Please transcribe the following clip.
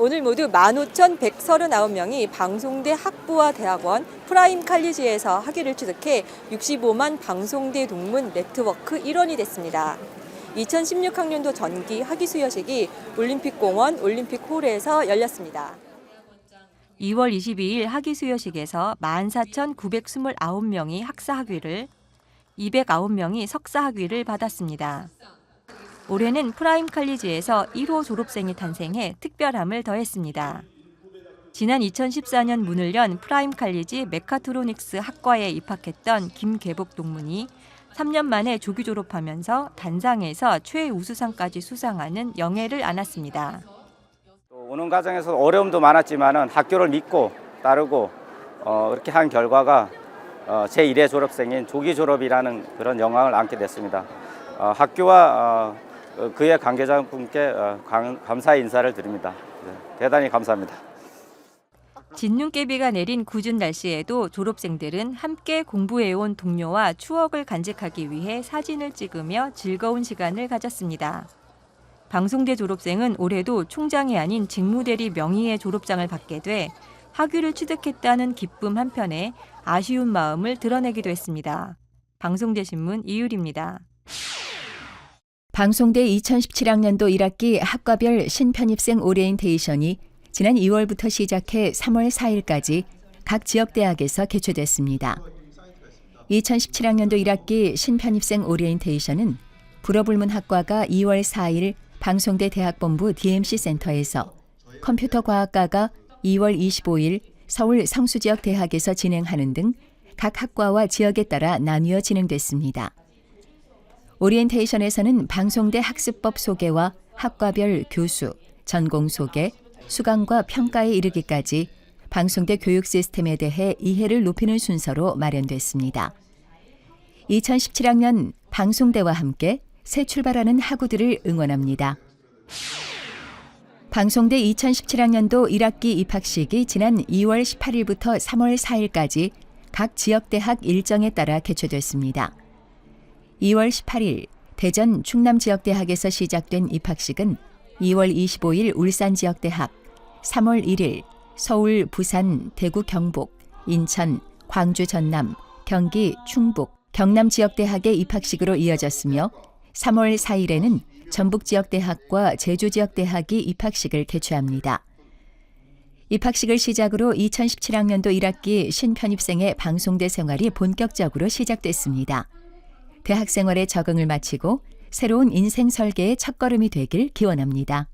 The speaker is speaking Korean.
오늘 모두 15,139명이 방송대 학부와 대학원 프라임 칼리지에서 학위를 취득해 65만 방송대 동문 네트워크 일원이 됐습니다. 2016학년도 전기 학위 수여식이 올림픽공원 올림픽홀에서 열렸습니다. 2월 22일 학위 수여식에서 14,929명이 학사 학위를 209명이 석사 학위를 받았습니다. 올해는 프라임 칼리지에서 1호 졸업생이 탄생해 특별함을 더했습니다. 지난 2014년 문을 연 프라임 칼리지 메카트로닉스 학과에 입학했던 김계복 동문이 3년 만에 조기 졸업하면서 단상에서 최우수상까지 수상하는 영예를 안았습니다. 또 오는 과정에서 어려움도 많았지만은 학교를 믿고 따르고 어, 그렇게 한 결과가 어, 제 1회 졸업생인 조기 졸업이라는 그런 영광을 안게 됐습니다. 어, 학교와 어, 그의 관계자분께 어, 감- 감사의 인사를 드립니다. 네, 대단히 감사합니다. 진눈깨비가 내린 궂은 날씨에도 졸업생들은 함께 공부해온 동료와 추억을 간직하기 위해 사진을 찍으며 즐거운 시간을 가졌습니다. 방송대 졸업생은 올해도 총장이 아닌 직무대리 명의의 졸업장을 받게 돼 학위를 취득했다는 기쁨 한편에 아쉬운 마음을 드러내기도 했습니다. 방송대 신문 이율입니다. 방송대 2017학년도 1학기 학과별 신편입생 오리엔테이션이 지난 2월부터 시작해 3월 4일까지 각 지역 대학에서 개최됐습니다. 2017학년도 1학기 신편입생 오리엔테이션은 불어불문 학과가 2월 4일 방송대 대학본부 DMC 센터에서 컴퓨터과학과가 2월 25일 서울 성수지역 대학에서 진행하는 등 각 학과와 지역에 따라 나뉘어 진행됐습니다. 오리엔테이션에서는 방송대 학습법 소개와 학과별 교수, 전공 소개, 수강과 평가에 이르기까지 방송대 교육 시스템에 대해 이해를 높이는 순서로 마련됐습니다. 2017학년 방송대와 함께 새 출발하는 학우들을 응원합니다. 방송대 2017학년도 1학기 입학식이 지난 2월 18일부터 3월 4일까지 각 지역대학 일정에 따라 개최됐습니다. 2월 18일 대전 충남 지역대학에서 시작된 입학식은 2월 25일 울산 지역대학, 3월 1일 서울, 부산, 대구 경북, 인천, 광주 전남, 경기 충북, 경남 지역대학의 입학식으로 이어졌으며 3월 4일에는 전북 지역대학과 제주 지역대학이 입학식을 개최합니다. 입학식을 시작으로 2017학년도 1학기 신편입생의 방송대 생활이 본격적으로 시작됐습니다. 대학 생활에 적응을 마치고 새로운 인생 설계의 첫걸음이 되길 기원합니다.